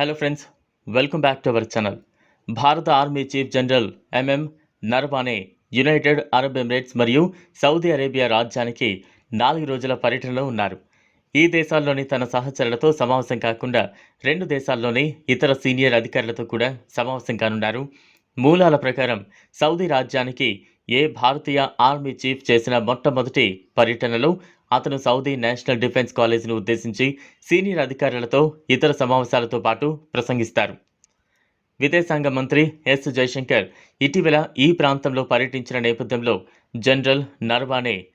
Hello friends welcome back to our channel భారత army chief general MM Naravane United Arab Emirates మరియు Saudi Arabia రాజ్యానికి నాలుగు రోజుల పర్యటనలో ఉన్నారు. ఈ దేశాల్లోని తన సహచరులతో సమావేశం కాకుండా రెండు దేశాల్లోని ఇతర సీనియర్ అధికారులతో కూడా సమావేశం కానున్నారు. మూలాల ప్రకారం సౌదీ రాజ్యానికి ఏ భారతీయ ఆర్మీ చీఫ్ చేసిన మొట్టమొదటి పర్యటనలో అతను సౌదీ నేషనల్ డిఫెన్స్ కాలేజీని ఉద్దేశించి సీనియర్ అధికారులతో ఇతర సమావేశాలతో పాటు ప్రసంగిస్తారు. విదేశాంగ మంత్రి ఎస్. జయశంకర్ ఇటీవల ఈ ప్రాంతంలో పర్యటించిన నేపథ్యంలో జనరల్ నర్వానే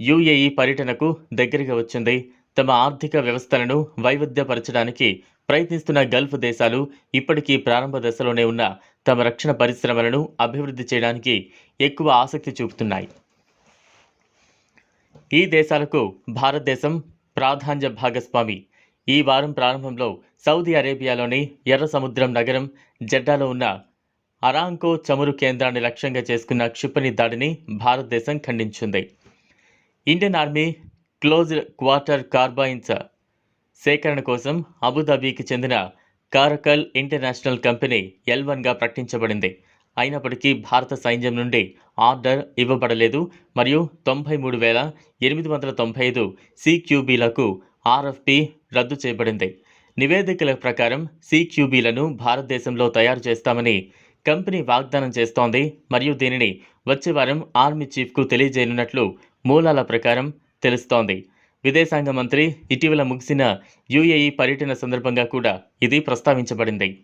యుఏఈ పర్యటనకు దగ్గరగా వచ్చింది. తమ ఆర్థిక వ్యవస్థలను వైవిధ్యపరచడానికి ప్రయత్నిస్తున్న గల్ఫ్ దేశాలు ఇప్పటికీ ప్రారంభ దశలోనే ఉన్న తమ రక్షణ పరిశ్రమలను అభివృద్ధి చేయడానికి ఎక్కువ ఆసక్తి చూపుతున్నాయి. ఈ దేశాలకు భారతదేశం ప్రాధాన్య భాగస్వామి. ఈ వారం ప్రారంభంలో సౌదీ అరేబియాలోని ఎర్ర సముద్రం నగరం జెడ్డాలో ఉన్న అరాంకో చమురు కేంద్రాన్ని లక్ష్యంగా చేసుకున్న క్షిపణి దాడిని భారతదేశం ఖండించింది. Indian army closed quarter carbines సేకరణ కోసం అబుదాబీకి చెందిన కారకల్ ఇంటర్నేషనల్ కంపెనీ ఎల్వన్గా ప్రకటించబడింది. అయినప్పటికీ భారత సైన్యం నుండి ఆర్డర్ ఇవ్వబడలేదు. మరియు తొంభై మూడు వేల ఎనిమిది వందల తొంభై ఐదు సిక్యూబీలకు ఆర్ఎఫ్పి రద్దు చేయబడింది. నివేదికల ప్రకారం సిక్యూబీలను భారతదేశంలో తయారు చేస్తామని కంపెనీ వాగ్దానం చేస్తోంది. మరియు దీనిని వచ్చే వారం ఆర్మీ చీఫ్కు తెలియజేయనున్నట్లు మూలాల ప్రకారం తెలుస్తోంది. విదేశాంగ మంత్రి ఇటీవల ముగిసిన యుఏఈ పర్యటన సందర్భంగా కూడా ఇది ప్రస్తావించబడింది.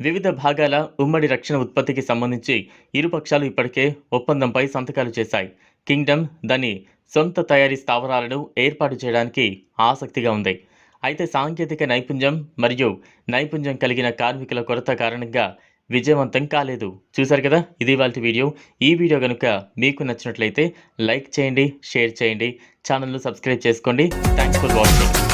వివిధ భాగాల ఉమ్మడి రక్షణ ఉత్పత్తికి సంబంధించి ఇరు పక్షాలు ఇప్పటికే ఒప్పందంపై సంతకాలు చేశాయి. కింగ్డమ్ దాని సొంత తయారీ స్థావరాలను ఏర్పాటు చేయడానికి ఆసక్తిగా ఉంది. అయితే సాంకేతిక నైపుణ్యం మరియు నైపుణ్యం కలిగిన కార్మికుల కొరత కారణంగా విజయవంతం కాలేదు. చూశారు కదా? ఇది వాళ్ళ వీడియో. ఈ వీడియో కనుక మీకు నచ్చినట్లయితే లైక్ చేయండి షేర్ చేయండి ఛానల్ను సబ్స్క్రైబ్ చేసుకోండి. Thanks for watching.